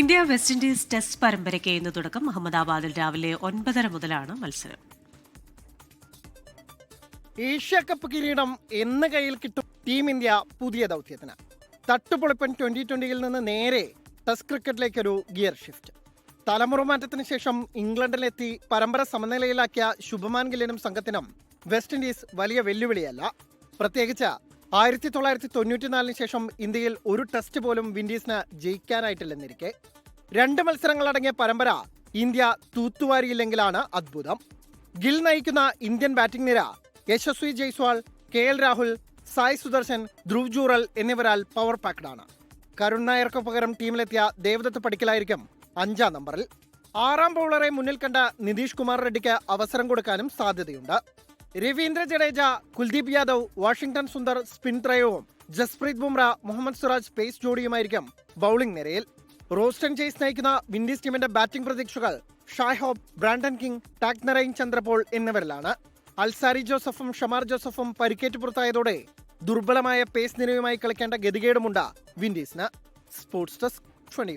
India west Indies test പരമ്പരയ്ക്ക് ഇന്ന് തുടക്കം. അഹമ്മദാബാദിൽ രാവിലെ ഒൻപതര മുതലാണ് മത്സരം. ഏഷ്യ കപ്പ് കിരീടം എന്ന കയ്യിൽ കിട്ടും ടീം ഇന്ത്യ പുതിയ ദൗത്യത്തിന്. തട്ടുപൊളിപ്പൻ ട്വന്റി ട്വന്റിയിൽ നിന്ന് നേരെ ടെസ്റ്റ് ക്രിക്കറ്റിലേക്കൊരു ഗിയർ ഷിഫ്റ്റ്. തലമുറ മാറ്റത്തിന് ശേഷം ഇംഗ്ലണ്ടിലെത്തി പരമ്പര സമനിലയിലാക്കിയ ശുഭമാൻ ഗില്ലിനും സംഘത്തിനും വെസ്റ്റ് ഇൻഡീസ് വലിയ വെല്ലുവിളിയല്ല. പ്രത്യേകിച്ച് ആയിരത്തി തൊള്ളായിരത്തി തൊണ്ണൂറ്റിനാലിന് ശേഷം ഇന്ത്യയിൽ ഒരു ടെസ്റ്റ് പോലും വിൻഡീസിന് ജയിക്കാനായിട്ടില്ലെന്നിരിക്കെ. രണ്ട് മത്സരങ്ങളടങ്ങിയ പരമ്പര ഇന്ത്യ തൂത്തുവാരിയില്ലെങ്കിലാണ് അത്ഭുതം. ഗിൽ നയിക്കുന്ന ഇന്ത്യൻ ബാറ്റിംഗ് നിര Yashasvi Jaiswal K L Rahul Sai Sudharsan Dhruv Jurel power power പാക്ഡാണ് കരുൺ നായർക്ക് പകരം ടീമിലെത്തിയ ദേവദത്ത് പടിക്കലായിരിക്കും അഞ്ചാം നമ്പറിൽ ആറാം ബൗളറെ മുന്നിൽ കണ്ട നിതീഷ് കുമാർ റെഡ്ഡിക്ക് അവസരം കൊടുക്കാനും സാധ്യതയുണ്ട്. രവീന്ദ്ര ജഡേജ കുൽദീപ് യാദവ് വാഷിംഗ്ടൺ സുന്ദർ സ്പിൻ ത്രയവും ജസ്പ്രീത് ബുംറ മുഹമ്മദ് സുറാജ് പേസ് ജോഡിയുമായിരിക്കും ബൌളിംഗ് നിരയിൽ. റോസ്റ്റൺ ചേസ് നയിക്കുന്ന വിൻഡീസ് ടീമിന്റെ ബാറ്റിംഗ് പ്രതീക്ഷകൾ Shai Hope Brandon King Tagenarine Chanderpaul എന്നിവരിലാണ്. Alzarri ജോസഫും ഷമാർ ജോസഫും പരിക്കേറ്റ് പുറത്തായതോടെ ദുർബലമായ പേസ് നിരയുമായി കളിക്കേണ്ട ഗതികേടുമുണ്ട് വിൻഡീസിന്. Sports desk twenty